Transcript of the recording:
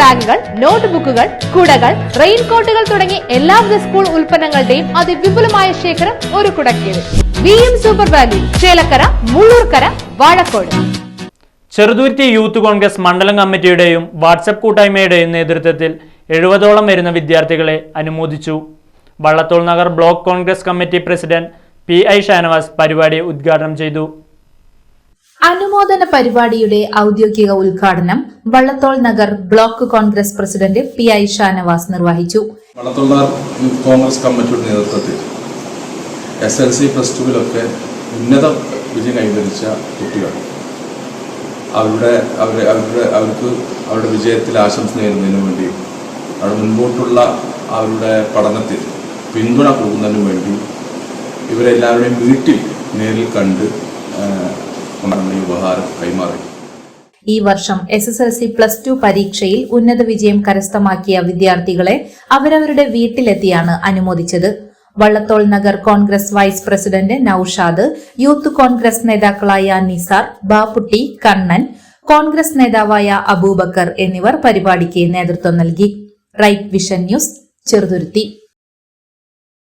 ബാഗുകൾ നോട്ട്ബുക്കുകൾ കുടകൾ റെയിൻകോട്ടുകൾ തുടങ്ങി എല്ലാവിധ സ്കൂൾ ഉൽപ്പന്നങ്ങളുടെയും അതിവിപുലമായ ശേഖരം ഒരു കുടക്കീഴിൽ V M super value Chelakkara Mulloorkara Vazhakkode. Cheruthuruthy youth Congress മണ്ഡലം കമ്മിറ്റിയുടെയും വാട്സപ്പ് കൂട്ടായ്മയുടെയും നേതൃത്വത്തിൽ എഴുപതോളം വരുന്ന വിദ്യാർത്ഥികളെ അനുമോദിച്ചു. Vallathol Nagar block Congress committee president P I Shanavas പരിപാടി ഉദ്ഘാടനം ചെയ്തു. അനുമോദന പരിപാടിയുടെ ഔദ്യോഗിക ഉദ്ഘാടനം Vallathol Nagar block Congress president P I Shanavas നിർവഹിച്ചു. യൂത്ത് കോൺഗ്രസ് കമ്മിറ്റിയുടെ നേതൃത്വത്തിൽ എസ് എൽ സി പ്ലസ് ടുവിലൊക്കെ ഉന്നത വിജയം കൈവരിച്ച കുട്ടികൾ. അവരുടെ അവരെ അവരുടെ അവർക്ക് അവരുടെ വിജയത്തിൽ ആശംസ നേരുന്നതിന് വേണ്ടി അവരുടെ മുൻപോട്ടുള്ള അവരുടെ പഠനത്തിൽ പിന്തുണ കൊടുക്കുന്നതിനു വേണ്ടി ഇവരെല്ലാവരുടെയും വീട്ടിൽ നേരിൽ കണ്ട് ഈ വർഷം S S L C plus two പരീക്ഷയിൽ ഉന്നത വിജയം കരസ്ഥമാക്കിയ വിദ്യാർത്ഥികളെ അവരവരുടെ വീട്ടിലെത്തിയാണ് അനുമോദിച്ചത്. Vallathol Nagar Congress vice president Naushad youth Congress നേതാക്കളായ നിസാർ ബാപ്പുട്ടി കണ്ണൻ കോൺഗ്രസ് നേതാവായ അബൂബക്കർ എന്നിവർ പരിപാടിക്ക് നേതൃത്വം നൽകി. Right Vision News Cheruthuruthy.